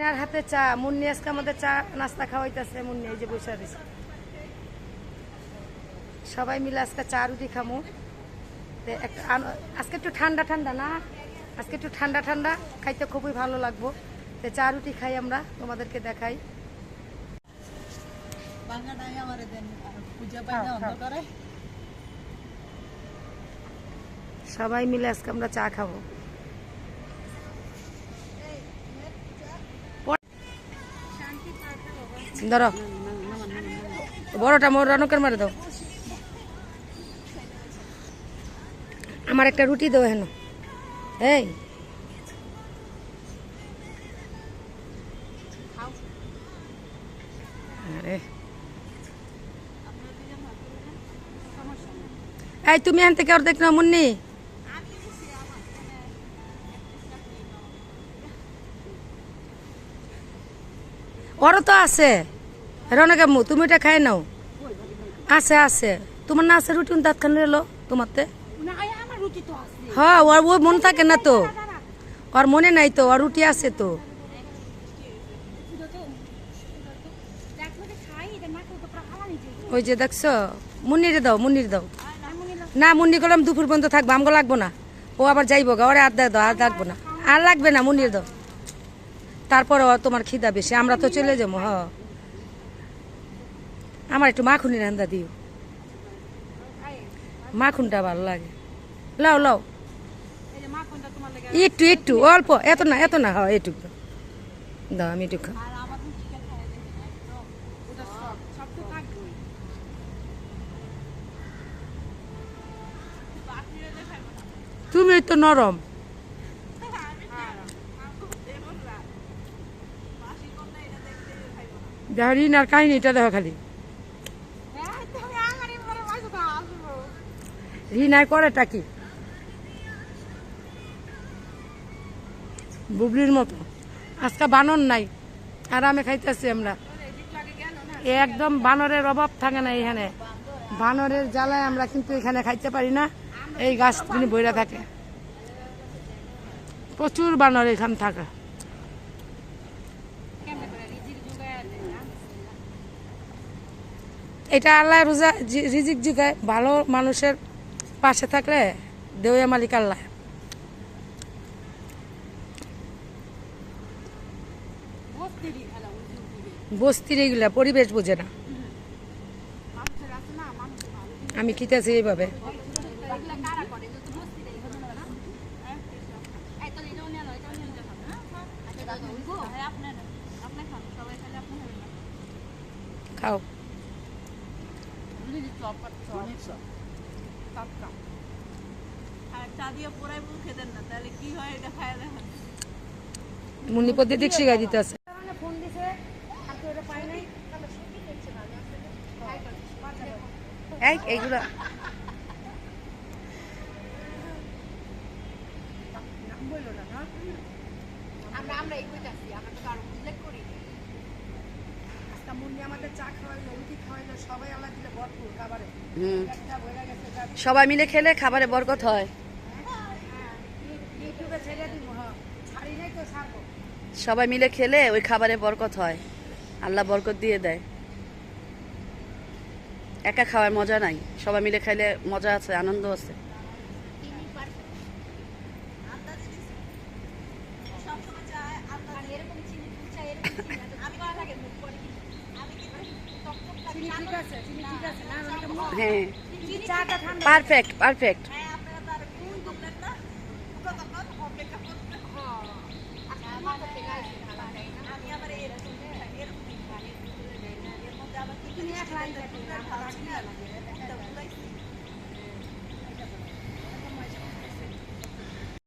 এনার হাতে চা মুন্নি আজকে আমাদের চা নাস্তা খাওয়াইতেছে মুন্নি এই যে বসে দিছে সবাই মিলে আজকে চা রুটি খামু। আজকে একটু ঠান্ডা ঠান্ডা না? আজকে একটু ঠান্ডা ঠান্ডা খাইতে খুবই ভালো লাগবো। তো চা রুটি খাই আমরা তোমাদেরকে দেখাই। খাও। অন্ধকারে। সবাই মিলে আজকে আমরা চা খাব। ধরো। বড়টা মোর রনকের মারে দাও। আমার একটা রুটি দাও হেন এই, তুমি এখান থেকে আর দেখ না, মুন্নি। ওরও তো আছে। রনকে মু তুমি এটা খাই নাও। আছে আছে। তোমার না আছে রুটি দাঁত খান এলো তোমারতে। হ্যাঁ ওর মন থাকে না তো। ওর মনে নাই তো, ওর রুটি আছে তো। ওই যে দেখছ, মুন্নিরে দাও, মুন্নির দাও। না, মুন্নি গেলাম দুপুর পর্যন্ত থাকব, আমগো লাগবো না। ও আবার যাইবো গা, ওরে আর দাও, আর লাগবো না। আর লাগবে না, মুন্নির দাও। তারপরে তোমার খিদা বেশি। আমরা তো চলে যাব, হ। আমার একটু মাখুনি রান্দা দিও। মাখুনটা ভালো লাগে। লাও লাও। একটু একটু, অল্প। এত না এত না হয় দাও, আমি একটু খা তুমি তো নরম। দেখো রিনার কাহিনীটা দেখো খালি। রিনার করেটা কি? বুবলির মতো। আজকে বানর নাই, আরামে খাইতেছি আমরা। একদম বানরের অভাব থাকে না এখানে। বানরের জ্বালায় আমরা কিন্তু এখানে খাইতে পারি না। এই গাছ বইরা থাকে। প্রচুর বানর এখানে থাকে কেমনে করে রিজিক জুগায় দেয় না এটা আল্লাহ রোজা রিজিক জিগায় ভালো মানুষের পাশে থাকলে দেওয়া মালিক আল্লাহ। বস্তির এগুলা পরিবেশ বোঝে না। আমি খিতেছি এইভাবে। এগুলা খাও যদি চপ চপ টাটকা আর চা দিয়ে পোড়াই মুখ খেতেন না তাহলে কি হয় এটা খায় দেখেন। মুন্নি পদ্ধতি শিখাই দিতে আছে। ফোন দিছে আর তো এটা পাই নাই। এই এইগুলা। আমরা আমরা এই কইতাছি আমরা তো কারও উল্লেখ করি আজকে মুন্নি আমাদের চা খাওয়াইলো রুটি খাওয়াইলো সবাই আল্লাহ দিলে ভরপুর খাবারে। একটা বইরা গেছে সবাই মিলে খেলে খাবারে বরকত হয়। ইউটিউবে ছেড়ে দিব ছাড়ি নাই তো ছাড়বো। সবাই মিলে খেলে ওই খাবারে বরকত হয়। আল্লাহ বরকত দিয়ে দেয়। একা খাওয়ার মজা নাই। সবাই মিলে খাইলে মজা আছে আনন্দ আছে। আমি ভালো লাগে মুখ পরে আমি কিন্তু টকটক লাগে চিনি ঠিক আছে চিনি ঠিক আছে না না, না, হ্যাঁ চিনি চাটা ঠান্ডা পারফেক্ট পারফেক্ট তুমি এক লাইন দেখো